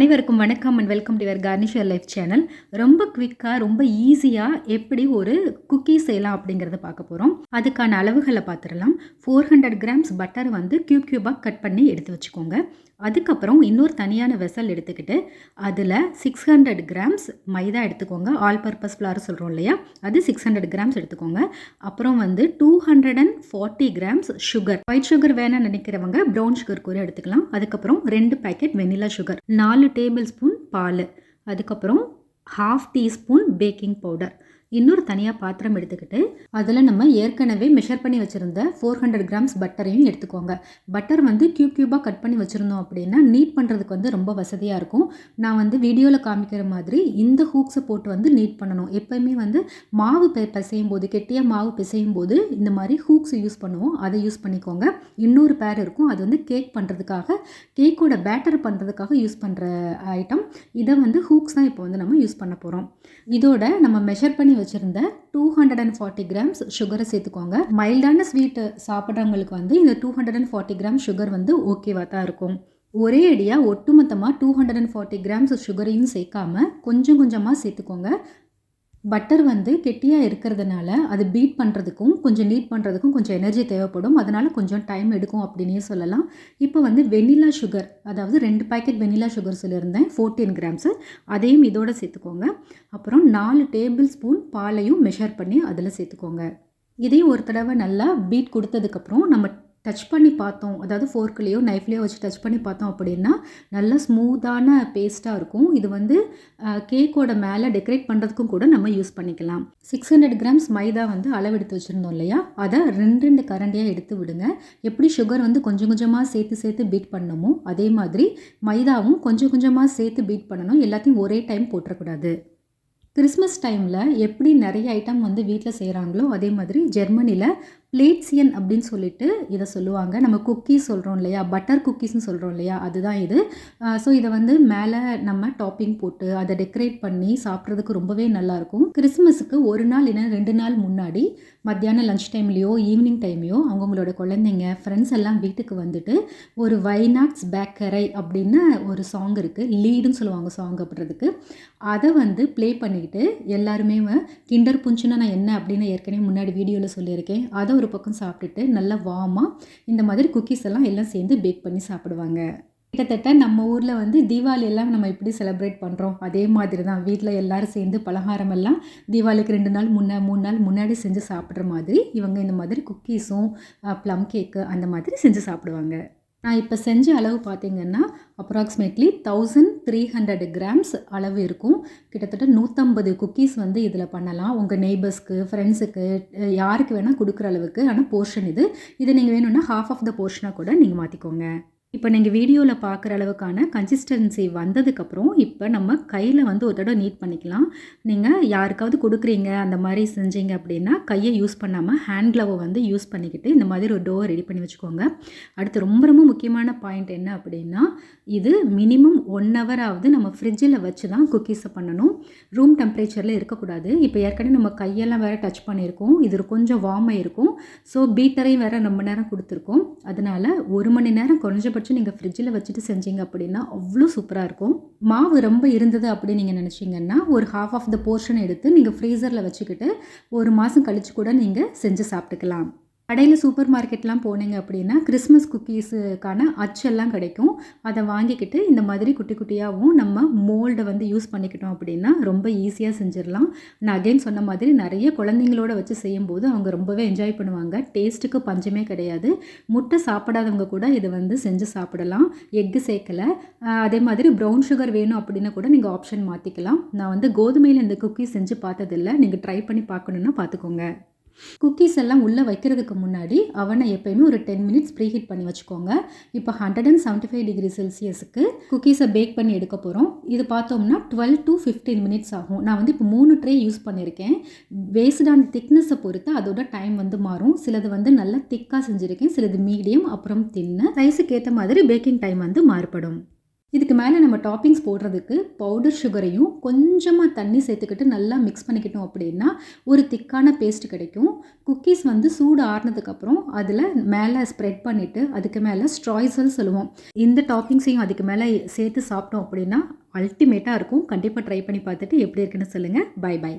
அனைவருக்கும் வணக்கம் and welcome to your garnisher life channel ரொம்ப குவிக்காக ரொம்ப ஈஸியாக எப்படி ஒரு குக்கீ செய்யலாம் அப்படிங்கிறத பார்க்க போகிறோம் அதுக்கான அளவுகளை பார்த்துடலாம். ஃபோர் ஹண்ட்ரட் கிராம்ஸ் பட்டர் வந்து க்யூப் க்யூபாக கட் பண்ணி எடுத்து வச்சுக்கோங்க. அதுக்கப்புறம் இன்னொரு தனியான வெசல் எடுத்துக்கிட்டு அதில் சிக்ஸ் ஹண்ட்ரட் கிராம்ஸ் மைதா எடுத்துக்கோங்க. ஆல் பர்பஸ் ஃப்ளார் சொல்கிறோம் இல்லையா? அது சிக்ஸ் ஹண்ட்ரட் கிராம்ஸ் எடுத்துக்கோங்க. அப்புறம் வந்து two hundred and forty grams sugar white sugar வேணாம்னு நினைக்கிறவங்க ப்ரௌன் சுகர் கூட எடுத்துக்கலாம். அதுக்கப்புறம் ரெண்டு பேக்கெட் வெனிலா சுகர் நாலு டேபிள் ஸ்பூன் பால். அதுக்கப்புறம் ஹாஃப் டீஸ்பூன் பேக்கிங் பவுடர் இன்னொரு தனியாக பாத்திரம் எடுத்துக்கிட்டு அதில் நம்ம ஏற்கனவே மெஷர் பண்ணி வச்சுருந்த ஃபோர் ஹண்ட்ரட் கிராம்ஸ் பட்டரையும் எடுத்துக்கோங்க. பட்டர் வந்து க்யூப் க்யூபாக கட் பண்ணி வச்சுருந்தோம் அப்படின்னா நீட் பண்ணுறதுக்கு வந்து ரொம்ப வசதியாக இருக்கும். நான் வந்து வீடியோவில் காமிக்கிற மாதிரி இந்த ஹூக்ஸை போட்டு வந்து நீட் பண்ணணும். எப்போயுமே வந்து மாவு பெ பிசையும் போது கெட்டியாக மாவு பிசையும் போது இந்த மாதிரி ஹூக்ஸ் யூஸ் பண்ணுவோம். அதை யூஸ் பண்ணிக்கோங்க. இன்னொரு பேர் இருக்கும். அது வந்து கேக் பண்ணுறதுக்காக கேக்கோட பேட்டர் பண்ணுறதுக்காக யூஸ் பண்ணுற ஐட்டம் இதை வந்து ஹூக்ஸ் தான் இப்போ வந்து நம்ம யூஸ் பண்ண போகிறோம் இதோட நம்ம மெஷர் பண்ணி வச்சுருந்தேன் two hundred and forty grams சுகரை சேர்த்துக்கோங்க. மைல்டான ஸ்வீட்டு சாப்பிட்றவங்களுக்கு வந்து இந்த two hundred and forty gram sugar வந்து ஓகேவாக தான் இருக்கும். ஒரே அடியாக ஒட்டுமொத்தமாக two hundred and forty grams சுகரையும் சேர்க்காம கொஞ்சம் கொஞ்சமாக சேர்த்துக்கோங்க. பட்டர் வந்து கெட்டியாக இருக்கிறதுனால அது பீட் பண்ணுறதுக்கும் கொஞ்சம் நீட் பண்ணுறதுக்கும் கொஞ்சம் எனர்ஜி தேவைப்படும். அதனால் கொஞ்சம் டைம் எடுக்கும் அப்படின்னே சொல்லலாம். இப்போ வந்து வெனிலா சுகர் அதாவது ரெண்டு பேக்கெட் வெனிலா சுகர் சொல்லியிருந்தேன் ஃபோர்டீன் கிராம்ஸு அதையும் இதோட சேர்த்துக்கோங்க. அப்புறம் நாலு டேபிள் ஸ்பூன் பாலையும் மெஷர் பண்ணி அதில் சேர்த்துக்கோங்க. இதையும் ஒரு தடவை நல்லா பீட் கொடுத்ததுக்கப்புறம் நம்ம டச் பண்ணி பார்த்தோம். அதாவது ஃபோர்க்லேயோ நைஃப்லேயோ வச்சு டச் பண்ணி பார்த்தோம் அப்படின்னா நல்ல ஸ்மூத்தான பேஸ்ட்டாக இருக்கும். இது வந்து கேக்கோட மேலே டெக்கரேட் பண்ணுறதுக்கும் கூட நம்ம யூஸ் பண்ணிக்கலாம். சிக்ஸ் ஹண்ட்ரட் கிராம்ஸ் மைதா வந்து அளவெடுத்து வச்சுருந்தோம் இல்லையா? அதை ரெண்டு ரெண்டு கரண்டியாக எடுத்து விடுங்க. எப்படி சுகர் வந்து கொஞ்சம் கொஞ்சமாக சேர்த்து சேர்த்து பீட் பண்ணணுமோ அதே மாதிரி மைதாவும் கொஞ்சம் கொஞ்சமாக சேர்த்து பீட் பண்ணணும். எல்லாத்தையும் ஒரே டைம் போட்டுறக்கூடாது. கிறிஸ்மஸ் டைமில் எப்படி நிறைய ஐட்டம் வந்து வீட்டில் செய்கிறாங்களோ அதே மாதிரி ஜெர்மனியில் பிளேட்ஸியன் அப்படின்னு சொல்லிட்டு இதை சொல்லுவாங்க. நம்ம குக்கீஸ் சொல்கிறோம் இல்லையா? பட்டர் குக்கீஸ்னு சொல்கிறோம் இல்லையா? அதுதான் இது. ஸோ இதை வந்து மேலே நம்ம டாப்பிங் போட்டு அதை டெக்கரேட் பண்ணி சாப்பிட்றதுக்கு ரொம்பவே நல்லாயிருக்கும். கிறிஸ்மஸுக்கு ஒரு நாள் இல்லைன்னா ரெண்டு நாள் முன்னாடி மத்தியானம் லஞ்ச் டைம்லேயோ ஈவினிங் டைம்லையோ அவங்கவுங்களோட குழந்தைங்க ஃப்ரெண்ட்ஸ் எல்லாம் வீட்டுக்கு வந்துட்டு ஒரு வைநாட்ஸ் பேக்கரை அப்படின்னு ஒரு சாங் இருக்குது லீடுன்னு சொல்லுவாங்க சாங் அப்படின்றதுக்கு அதை வந்து ப்ளே பண்ணிக்கிட்டு எல்லாருமே கிண்டர் புஞ்சுன்னா நான் என்ன? அப்படின்னு ஏற்கனவே முன்னாடி வீடியோவில் சொல்லியிருக்கேன். அதை ஒரு பக்கம் சாப்பிட்டுட்டு நல்லா வார்மாக இந்த மாதிரி குக்கீஸ் எல்லாம் எல்லாம் சேர்ந்து பேக் பண்ணி சாப்பிடுவாங்க. கிட்டத்தட்ட நம்ம ஊரில் வந்து தீபாவளி எல்லாம் நம்ம எப்படி செலிப்ரேட் பண்ணுறோம் அதே மாதிரி தான் வீட்டில் எல்லோரும் சேர்ந்து பலகாரம் எல்லாம் தீபாவளிக்கு ரெண்டு நாள் முன்னே மூணு நாள் முன்னாடி செஞ்சு சாப்பிட்ற மாதிரி இவங்க இந்த மாதிரி குக்கீஸும் ப்ளம் கேக்கு அந்த மாதிரி செஞ்சு சாப்பிடுவாங்க. நான் இப்போ செஞ்ச அளவு பார்த்திங்கன்னா approximately thousand three hundred grams அளவு இருக்கும். கிட்டத்தட்ட நூற்றம்பது குக்கீஸ் வந்து இதில் பண்ணலாம். உங்கள் நெய்பர்ஸ்க்கு ஃப்ரெண்ட்ஸுக்கு யாருக்கு வேணால் கொடுக்குற அளவுக்கு ஆனால் போர்ஷன் இது. இதை நீங்கள் வேணும்னா ஹாஃப் ஆஃப் த போர்ஷனாக கூட நீங்கள் மாற்றிக்கோங்க இப்போ நீங்கள் வீடியோவில் பார்க்குற அளவுக்கான கன்சிஸ்டன்சி வந்ததுக்கப்புறம் இப்போ நம்ம கையில் வந்து ஒரு தடவை நீட் பண்ணிக்கலாம். நீங்கள் யாருக்காவது கொடுக்குறீங்க அந்த மாதிரி செஞ்சீங்க அப்படின்னா கையை யூஸ் பண்ணாமல் ஹேண்ட் க்ளவை வந்து யூஸ் பண்ணிக்கிட்டு இந்த மாதிரி ஒரு டோவை ரெடி பண்ணி வச்சுக்கோங்க. அடுத்து ரொம்ப ரொம்ப முக்கியமான பாயிண்ட் என்ன அப்படின்னா இது மினிமம் ஒன் ஹவராவது நம்ம ஃப்ரிட்ஜில் வச்சு தான் குக்கீஸை பண்ணணும். ரூம் டெம்பரேச்சரில் இருக்கக்கூடாது. இப்போ ஏற்கனவே நம்ம கையெல்லாம் வேறு டச் பண்ணியிருக்கோம். இது கொஞ்சம் வார்மாக இருக்கும். ஸோ பீட்டரையும் வேறு ரொம்ப நேரம் கொடுத்துருக்கோம். அதனால் ஒரு மணி நேரம் குறைஞ்சபட்சம் பட்சம் நீங்கள் ஃப்ரிட்ஜில் வச்சுட்டு செஞ்சீங்க அப்படின்னா அவ்வளோ சூப்பராக இருக்கும். மாவு ரொம்ப இருந்தது அப்படின்னு நீங்கள் நினச்சிங்கன்னா ஒரு ஹாஃப் ஆஃப் த போர்ஷன் எடுத்து நீங்கள் ஃப்ரீசரில் வச்சுக்கிட்டு ஒரு மாதம் கழித்து கூட நீங்கள் செஞ்சு சாப்பிட்டுக்கலாம். கடையில் சூப்பர் மார்க்கெட்லாம் போனீங்க அப்படின்னா கிறிஸ்மஸ் குக்கீஸுக்கான அச்செல்லாம் கிடைக்கும். அதை வாங்கிக்கிட்டு இந்த மாதிரி குட்டி குட்டியாகவும் நம்ம மோல்டை வந்து யூஸ் பண்ணிக்கிட்டோம் அப்படின்னா ரொம்ப ஈஸியாக செஞ்சிடலாம். நான் அகைன் சொன்ன மாதிரி நிறைய குழந்தைங்களோட வச்சு செய்யும்போது அவங்க ரொம்பவே என்ஜாய் பண்ணுவாங்க. டேஸ்ட்டுக்கு பஞ்சமே கிடையாது. முட்டை சாப்பிடாதவங்க கூட இதை வந்து செஞ்சு சாப்பிடலாம். எக்கு சேர்க்கலை. அதே மாதிரி ப்ரௌன் சுகர் வேணும் அப்படின்னு கூட நீங்கள் ஆப்ஷன் மாற்றிக்கலாம் நான் வந்து கோதுமையில் இந்த குக்கீஸ் செஞ்சு பார்த்ததில்லை. நீங்கள் ட்ரை பண்ணி பார்க்கணுன்னா பார்த்துக்கோங்க. குக்கீஸ் எல்லாம் உள்ளே வைக்கிறதுக்கு முன்னாடி அவனை எப்பயுமே ஒரு டென் மினிட்ஸ் ப்ரீ ஹீட் பண்ணி வச்சுக்கோங்க. இப்போ hundred and seventy five degree செல்சியஸுக்கு குக்கீஸை பேக் பண்ணி எடுக்க போகிறோம் இது பார்த்தோம்னா டுவெல் டு ஃபிஃப்டீன் மினிட்ஸ் ஆகும். நான் வந்து இப்போ மூணு ட்ரே யூஸ் பண்ணியிருக்கேன். வேஸ்டான திக்னஸை பொறுத்து அதோட டைம் வந்து மாறும். சிலது வந்து நல்லா திக்காக செஞ்சுருக்கேன். சிலது மீடியம் அப்புறம் தின்னு சைஸுக்கு ஏற்ற மாதிரி பேக்கிங் டைம் வந்து மாறுபடும். இதுக்கு மேலே நம்ம டாப்பிங்ஸ் போடுறதுக்கு பவுடர் சுகரையும் கொஞ்சமாக தண்ணி சேர்த்துக்கிட்டு நல்லா மிக்ஸ் பண்ணிக்கிட்டோம் அப்படின்னா ஒரு திக்கான பேஸ்ட் கிடைக்கும். குக்கீஸ் வந்து சூடு ஆறுனதுக்கப்புறம் அதில் மேலே ஸ்ப்ரெட் பண்ணிவிட்டு அதுக்கு மேலே ஸ்ட்ராய்ஸல் சொல்லுவோம். இந்த டாப்பிங்ஸையும் அதுக்கு மேலே சேர்த்து சாப்பிட்டோம் அப்படின்னா அல்டிமேட்டாக இருக்கும். கண்டிப்பாக ட்ரை பண்ணி பார்த்துட்டு எப்படி இருக்குன்னு சொல்லுங்கள் பை பை